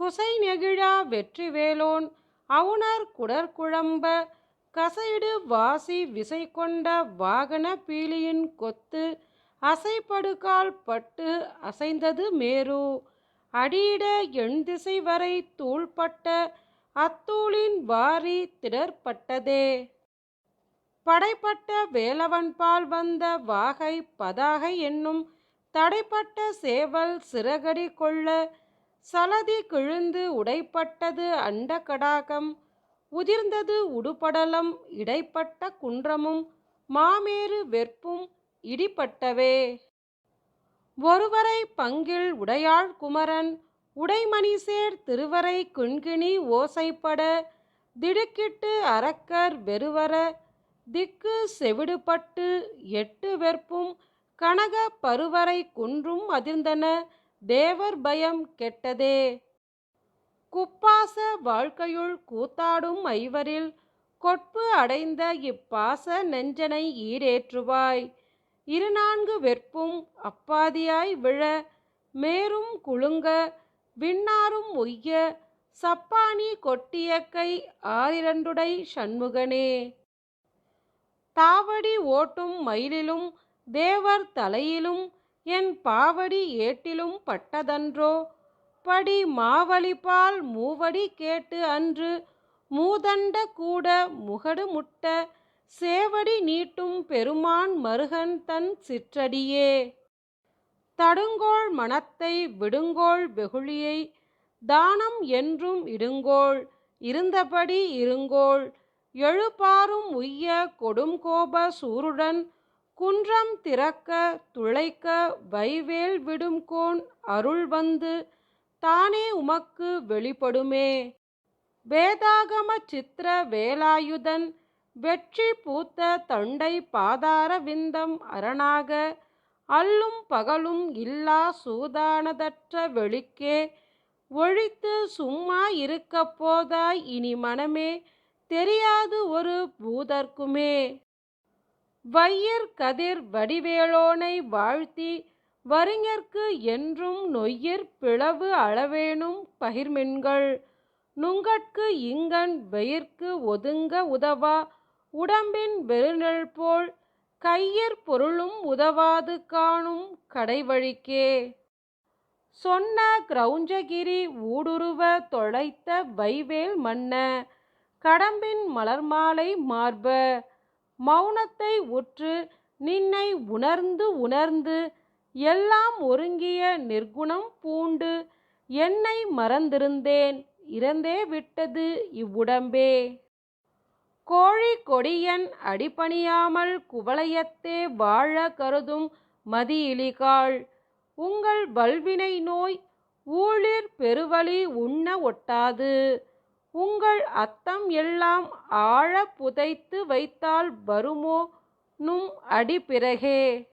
குசை நெகிழா வெற்றிவேலோன் அவுணர் குடற்குழம்ப கசையிடு வாசி விசை கொண்ட வாகன பீலியின் கொத்து அசைப்படுகால் பட்டு அசைந்தது மேரு. அடியிட எண்திசை வரை தூள்பட்ட அத்தூளின் வாரி திடற்பட்டதே படைப்பட்ட வேலவன்பால் வந்த வாகை பதாகை என்னும் தடைப்பட்ட சேவல் சிறகடி கொள்ள சலதி கிழுந்து உடைப்பட்டது அண்ட கடாகம் உதிர்ந்தது உடுபடலம் இடைப்பட்ட குன்றமும் மாமேறு வெற்பும் இடிப்பட்டவே ஒருவரை பங்கில் உடையாள் குமரன் உடைமணிசேர் திருவரை குண்கிணி ஓசைப்பட திடுக்கிட்டு அரக்கர் வெறுவர திக்கு செவிடுபட்டு எட்டு வெற்பும் கனக பருவரை குன்றும் அதிர்ந்தன. தேவர் பயம் கெட்டதே. குப்பாச வாழ்க்கையுள் கூத்தாடும் ஐவரில் கொட்பு அடைந்த இப்பாச நெஞ்சனை ஈடேற்றுவாய். இரு நான்கு வெற்பும் அப்பாதியாய் விழ மேரும் குலுங்க விண்ணாரும் உய்ய சப்பானி கொட்டியக்கை ஆரிரண்டுடை சண்முகனே. தாவடி ஓட்டும் மயிலிலும் தேவர் தலையிலும் என் பாவடி ஏட்டிலும் பட்டதன்றோ? படி மாவலிபால் மூவடி கேட்டு அன்று மூதண்ட கூட முகடு முட்ட சேவடி நீட்டும் பெருமான் மருகன் தன் சிற்றடியே. தடுங்கோள் மனத்தை விடுங்கோள் வெகுளியை தானம் என்றும் இடுங்கோள் இருந்தபடி இருங்கோள். எழுபாரும் உய்ய கொடுங்கோப சூருடன் குன்றம் திறக்க துளைக்க வைவேல் விடும்கோன் அருள் வந்து தானே உமக்கு வெளிப்படுமே. வேதாகம சித்திர வேலாயுதன் வெற்றி பூத்த தண்டை பாதார விந்தம் அரணாக அல்லும் பகலும் இல்லா சூதானதற்ற வெளிக்கே ஒழித்து சும்மா இருக்க போதாய் இனி மனமே தெரியாது ஒரு பூதர்க்குமே. வையர் கதிர் வடிவேலோனை வாழ்த்தி வறிஞர்க்கு என்றும் நொய்யிற் பிளவு அளவேனும் பகிர்மின்கள் நுங்கட்கு இங்கன் வெயிற்கு ஒதுங்க உதவா? உடம்பின் வெறுநெல் போல் கையிற் பொருளும் உதவாது காணும் கடைவழிக்கே. சொன்ன கிரௌஞ்சகிரி ஊடுருவ தொலைத்த வைவேல் மன்ன கடம்பின் மலர்மாலை மார்ப மௌனத்தை உற்று நின்னை உணர்ந்து உணர்ந்து எல்லாம் ஒருங்கிய நிர்குணம் பூண்டு என்னை மறந்திருந்தேன் இறந்தே விட்டது இவ்வுடம்பே. கோழி கொடியன் அடிபணியாமல் குவளையத்தே வாழ கருதும் மதியிலிகாள். உங்கள் வல்வினை நோய் ஊழிற் பெருவழி உண்ண ஒட்டாது. உங்கள் அத்தம் எல்லாம் ஆழ புதைத்து வைத்தால் வருமோ? நும் அடி பிறகே.